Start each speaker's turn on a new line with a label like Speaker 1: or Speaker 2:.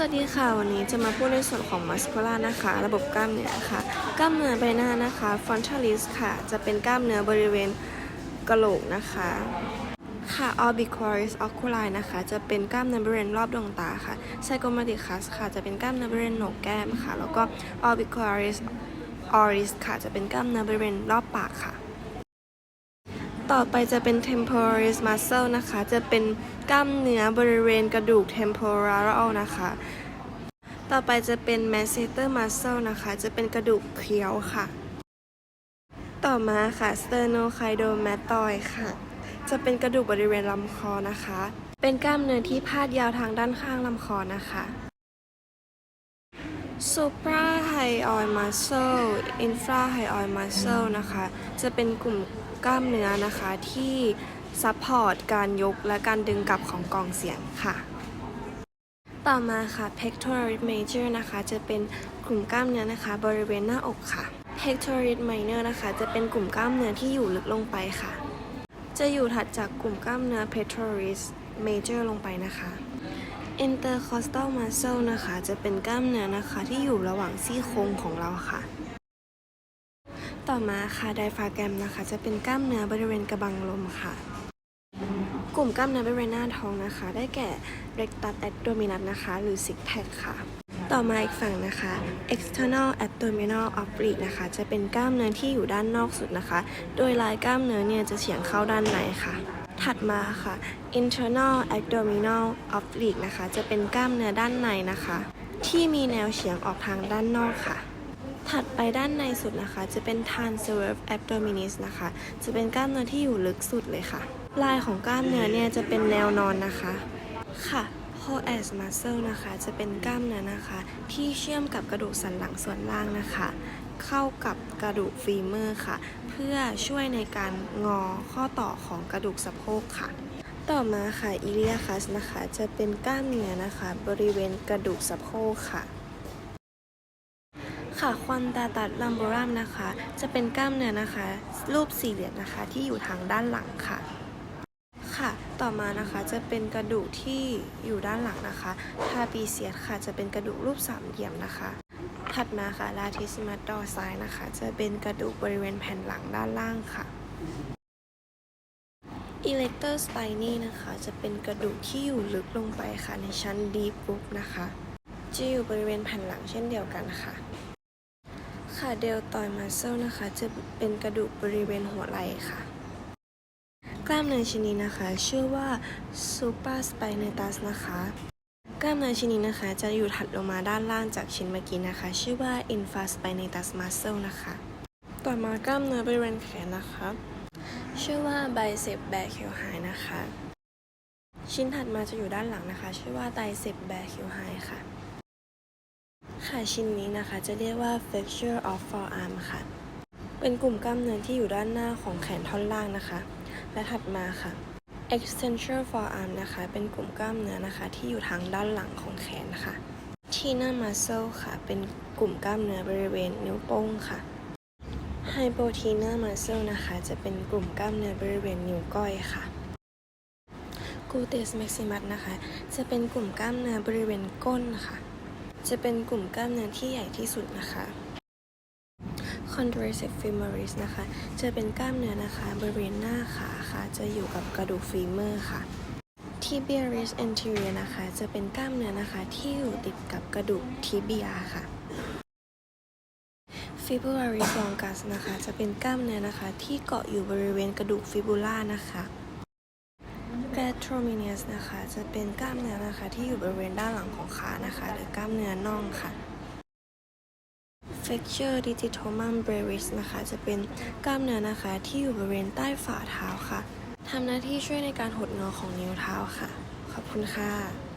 Speaker 1: สวัสดีค่ะ วันนี้จะมาพูดในส่วนของมัสคูล่านะคะ ระบบกล้ามเนื้อค่ะ กล้ามเนื้อใบหน้านะคะ frontalis ค่ะ จะเป็นกล้ามเนื้อบริเวณกะโหลกนะคะ ค่ะ orbicularis oculi นะคะ จะเป็นกล้ามเนื้อบริเวณรอบดวงตาค่ะ zygomaticus ค่ะ จะเป็นกล้ามเนื้อบริเวณโหนกแก้มค่ะ แล้วก็ orbicularis oris ค่ะ จะเป็นกล้ามเนื้อบริเวณรอบปากค่ะ ต่อไปจะเป็น temporalis muscle นะคะ จะเป็นกล้ามเนื้อบริเวณกระดูก temporal นะคะ ต่อไปจะเป็น masseter muscle นะคะ จะเป็นกระดูกเคี้ยวค่ะ ต่อมาค่ะ sternocleidomastoid ค่ะ จะเป็นกระดูกบริเวณลำคอนะคะ เป็นกล้ามเนื้อที่พาดยาวทางด้านข้างลำคอนะคะ suprahyoid muscle infrahyoid muscle นะคะ จะเป็นกลุ่มกล้ามเนื้อนะคะที่ซัพพอร์ตการยกและการดึงกลับของกล่องเสียงค่ะ ต่อมาค่ะ pectoralis major นะคะ จะเป็นกลุ่มกล้ามเนื้อนะคะ บริเวณหน้าอกค่ะ pectoralis minor นะคะ จะเป็นกลุ่มกล้ามเนื้อที่อยู่ลึกลงไปค่ะ จะอยู่ถัดจากกลุ่มกล้ามเนื้อ pectoralis major ลงไปนะคะ intercostal muscle นะคะ จะเป็นกล้ามเนื้อนะคะที่อยู่ระหว่างซี่โครงของเราค่ะ ต่อมาค่ะ diaphragm นะคะ จะเป็นกล้ามเนื้อบริเวณกระบังลมค่ะ กลุ่มกล้ามเนื้อบริเวณหน้าท้องนะคะ ได้แก่ rectus abdominis นะคะ หรือ six pack ค่ะต่อมาอีกฝั่งนะคะ external abdominal oblique นะคะ จะเป็นกล้ามเนื้อที่อยู่ด้านนอกสุดนะคะ โดยลายกล้ามเนื้อเนี่ยจะเฉียงเข้าด้านในค่ะ ถัดมาค่ะ internal abdominal oblique นะคะ จะเป็นกล้ามเนื้อด้านในนะคะ ที่มีแนวเฉียงออกทางด้านนอกค่ะ ถัดไปด้านในสุดนะคะ จะเป็น transverse abdominis นะคะ จะเป็นกล้ามเนื้อที่อยู่ลึกสุดเลยค่ะ ลายของกล้ามเนื้อเนี่ยจะเป็นแนวนอนนะคะค่ะ psoas muscle นะคะ จะเป็นกล้ามเนื้อนะคะ ที่เชื่อมกับกระดูกสันหลังส่วนล่างนะคะ เข้ากับกระดูกฟีเมอร์ค่ะ เพื่อช่วยในการงอข้อต่อของกระดูกสะโพกค่ะต่อมาค่ะ iliacus นะคะจะเป็นกล้ามเนื้อนะคะ บริเวณกระดูกสะโพกค่ะ ค่ะควันตาตัดลัมโบรัมนะคะ จะเป็นกล้ามเนื้อนะคะ รูปสี่เหลี่ยมนะคะที่อยู่ทางด้านหลังค่ะ ค่ะ ต่อมานะคะจะเป็นกระดูกที่อยู่ด้านหลังนะคะทาปีเซียสค่ะ จะเป็นกระดูกรูปสามเหลี่ยมนะคะ ถัดมาค่ะลาทิซิมัสดอร์ไซนะคะ จะเป็นกระดูกบริเวณแผ่นหลังด้านล่างค่ะอิเล็กเตอร์สไปนีนะคะ จะเป็นกระดูกที่อยู่ลึกลงไปค่ะ ในชั้นดีปุกนะคะจะอยู่บริเวณแผ่นหลังเช่นเดียวกันค่ะ ค่ะเดลตอยมัสเซลนะคะ จะเป็นกระดูกบริเวณหัวไหล่ค่ะ กล้ามเนื้อชนิดนะคะ ชื่อว่า supraspinatus นะคะ กล้ามเนื้อชิ้นิดนะคะ จะอยู่ถัดลงมาด้านล่างจากชิ้นเมื่อกี้นะคะ ชื่อว่า infraspinatus muscle นะคะ ต่อมากล้ามเนื้อบริเวณแขนนะคะ ชื่อว่า bicep brachii นะคะ ชิ้นถัดมาจะอยู่ด้านหลังนะคะ ชื่อว่า tricep brachii ค่ะ ค่ะชิ้นนี้นะคะจะเรียกว่า flexure of forearm ค่ะ เป็นกลุ่มกล้ามเนื้อที่อยู่ด้านหน้าของแขนท่อนล่างนะคะ และถัดมาค่ะ extensor forearm นะคะ เป็นกลุ่มกล้ามเนื้อนะคะ ที่อยู่ทางด้านหลังของแขนค่ะ thenar muscle ค่ะ เป็นกลุ่มกล้ามเนื้อบริเวณนิ้วโป้งค่ะ hypothena muscle นะคะ จะเป็นกลุ่มกล้ามเนื้อบริเวณนิ้วก้อยค่ะ gluteus maximus นะคะ จะเป็นกลุ่มกล้ามเนื้อบริเวณก้นค่ะ จะเป็นกลุ่มกล้ามเนื้อที่ใหญ่ที่สุดนะคะ quadriceps femoris นะคะ จะเป็นกล้ามเนื้อนะคะ บริเวณหน้าขาค่ะ จะอยู่กับกระดูกฟีเมอร์ค่ะ tibialis anterior นะคะ จะเป็นกล้ามเนื้อนะคะ ที่อยู่ติดกับกระดูกทิเบียค่ะ fibularis longus นะคะ จะเป็นกล้ามเนื้อนะคะ ที่เกาะอยู่บริเวณกระดูกฟิบูล่านะคะ gastrocnemius นะคะ จะเป็นกล้ามเนื้อนะคะ ที่อยู่บริเวณด้านหลังของขานะคะ หรือกล้ามเนื้อน่องค่ะ flexure digitorum brevis นะคะ จะเป็นกล้ามเนื้อนะคะ ที่อยู่บริเวณใต้ฝ่าเท้าค่ะทำหน้าที่ช่วยในการหดงอของนิ้วเท้าค่ะ ขอบคุณค่ะ